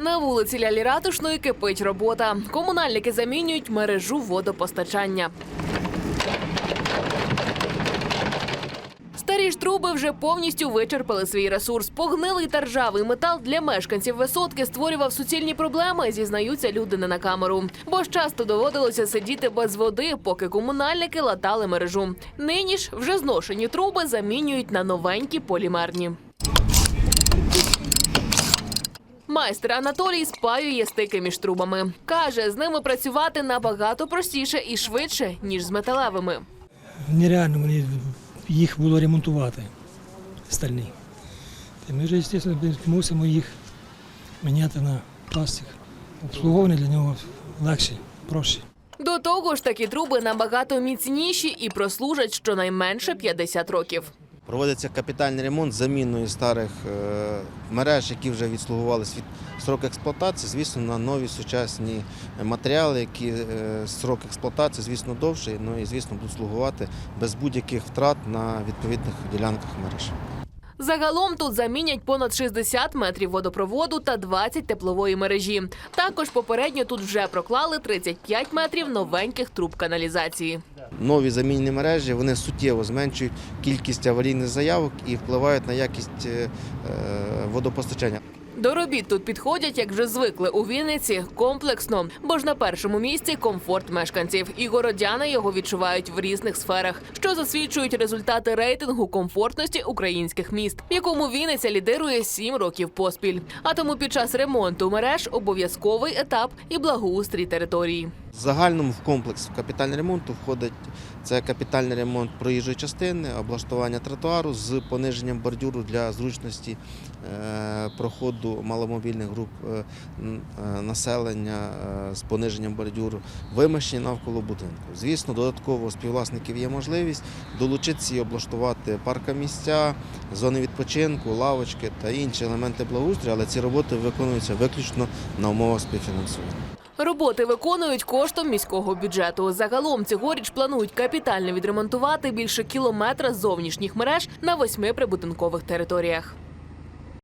На вулиці Лялі Ратушної кипить робота. Комунальники замінюють мережу водопостачання. Старі ж труби вже повністю вичерпали свій ресурс. Погнилий та ржавий метал для мешканців висотки створював суцільні проблеми, зізнаються люди не на камеру. Бо ж часто доводилося сидіти без води, поки комунальники латали мережу. Нині ж вже зношені труби замінюють на новенькі полімерні. Майстер Анатолій спаює стики між трубами. Каже, з ними працювати набагато простіше і швидше, ніж з металевими. нереально мені їх було ремонтувати стальні. Та ми вже, звісно, мусимо їх міняти на пластик. Обслуговування для нього легше, проще. До того ж, такі труби набагато міцніші і прослужать щонайменше 50 років. Проводиться капітальний ремонт заміною старих е, мереж, які вже відслугували від срок експлуатації, звісно, на нові сучасні матеріали, які е, срок експлуатації, звісно, довший, ну і звісно будуть слугувати без будь-яких втрат на відповідних ділянках мереж. Загалом тут замінять понад 60 метрів водопроводу та 20 теплової мережі. Також попередньо тут вже проклали 35 метрів новеньких труб каналізації. Нові замінні мережі вони суттєво зменшують кількість аварійних заявок і впливають на якість е, е, водопостачання. До робіт тут підходять, як вже звикли у Вінниці, комплексно, бо ж на першому місці комфорт мешканців, і городяни його відчувають в різних сферах, що засвідчують результати рейтингу комфортності українських міст, в якому Вінниця лідирує сім років поспіль. А тому під час ремонту мереж обов'язковий етап і благоустрій території. Загальному в комплекс капітального ремонту входить це капітальний ремонт проїжджої частини, облаштування тротуару з пониженням бордюру для зручності е, проходу маломобільних груп е, е, населення е, з пониженням бордюру, вимощення навколо будинку. Звісно, додатково співвласників є можливість долучитися і облаштувати паркомісця, зони відпочинку, лавочки та інші елементи благоустрою, але ці роботи виконуються виключно на умовах співфінансування. Роботи виконують коштом міського бюджету. Загалом цьогоріч планують капітально відремонтувати більше кілометра зовнішніх мереж на восьми прибудинкових територіях.